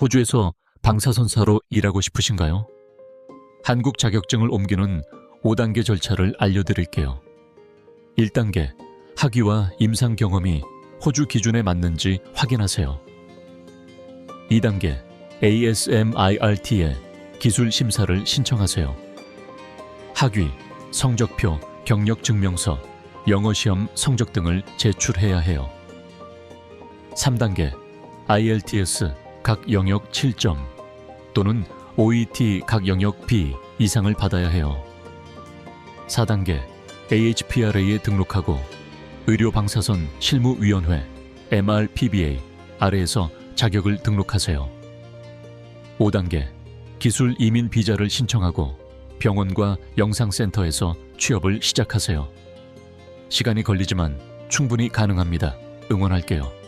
호주에서 방사선사로 일하고 싶으신가요? 한국 자격증을 옮기는 5단계 절차를 알려드릴게요. 1단계, 학위와 임상 경험이 호주 기준에 맞는지 확인하세요. 2단계, ASMIRT에 기술 심사를 신청하세요. 학위, 성적표, 경력 증명서, 영어 시험 성적 등을 제출해야 해요. 3단계, IELTS 각 영역 7점 또는 OET 각 영역 B 이상을 받아야 해요. 4단계, AHPRA에 등록하고 의료방사선 실무위원회 MRPBA 아래에서 자격을 등록하세요. 5단계, 기술 이민 비자를 신청하고 병원과 영상센터에서 취업을 시작하세요. 시간이 걸리지만 충분히 가능합니다. 응원할게요.